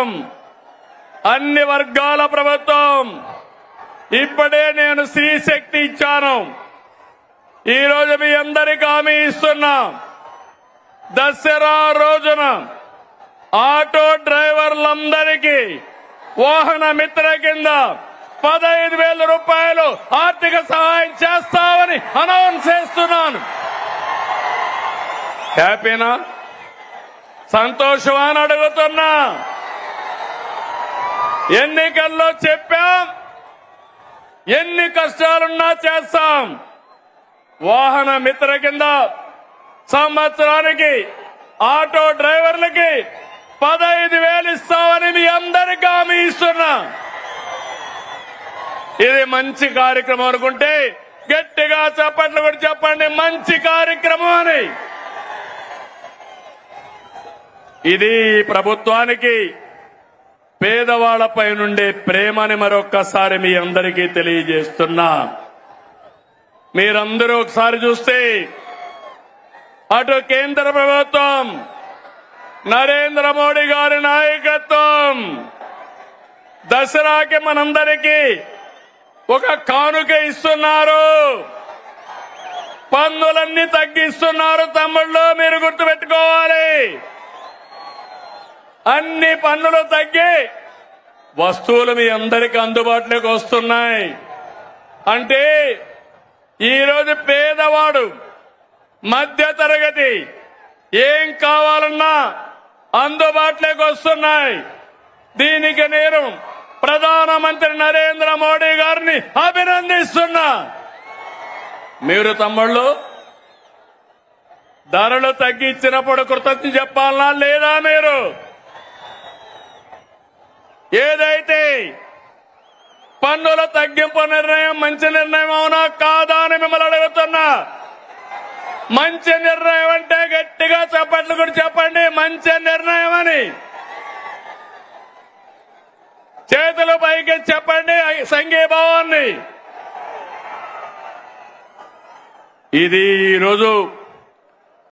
ప్రభుత్వం అన్ని వర్గాల ప్రభుత్వం ఇప్పుడే నేను స్త్రీ శక్తి ఇచ్చాను. ఈ రోజు మీ అందరికి హామీ ఇస్తున్నా. దసరా రోజున ఆటో డ్రైవర్లందరికీ వాహన మిత్ర కింద పదహైదు వేల రూపాయలు ఆర్థిక సహాయం చేస్తామని అనౌన్స్ చేస్తున్నాను. హ్యాపీనా? సంతోషమా అని అడుగుతున్నా. ఎన్నికల్లో చెప్పాం. ఎన్ని కష్టాలున్నా చేస్తాం. వాహన మిత్ర కింద సంవత్సరానికి ఆటో డ్రైవర్లకి పదహైదు వేలు ఇస్తామని మీ అందరికీ హామీ ఇస్తున్నా. ఇది మంచి కార్యక్రమం అనుకుంటే గట్టిగా చప్పట్లు కూడా చెప్పండి మంచి కార్యక్రమం అని. ఇది ప్రభుత్వానికి పేదవాళ్ళపై నుండే ప్రేమని మరొక్కసారి మీ అందరికీ తెలియజేస్తున్నా. మీరందరూ ఒకసారి చూస్తే అటు కేంద్ర ప్రభుత్వం నరేంద్ర మోడీ గారి నాయకత్వం దసరాకి మనందరికీ ఒక కానుక ఇస్తున్నారు. పన్నులన్నీ తగ్గిస్తున్నారు తమ్ముళ్ళు మీరు గుర్తుపెట్టుకో. అన్ని పన్నులు తగ్గి వస్తువులు మీ అందరికి అందుబాటులోకి వస్తున్నాయి. అంటే ఈరోజు పేదవాడు మధ్య తరగతి ఏం కావాలన్నా అందుబాటులోకి వస్తున్నాయి. దీనికి నేను ప్రధానమంత్రి నరేంద్ర మోడీ గారిని అభినందిస్తున్నా. మీరు తమ్ముళ్ళు ధరలు తగ్గించినప్పుడు కృతజ్ఞ చెప్పాలా లేదా మీరు? ఏదైతే పన్నుల తగ్గింపు నిర్ణయం మంచి నిర్ణయం అవునా కాదా అని మిమ్మల్ని అడుగుతున్నా. మంచి నిర్ణయం అంటే గట్టిగా చెప్పట్లు కూడా చెప్పండి. మంచి నిర్ణయం అని. చేతులు పైకి చెప్పండి సంఘీభావాన్ని. ఇది ఈరోజు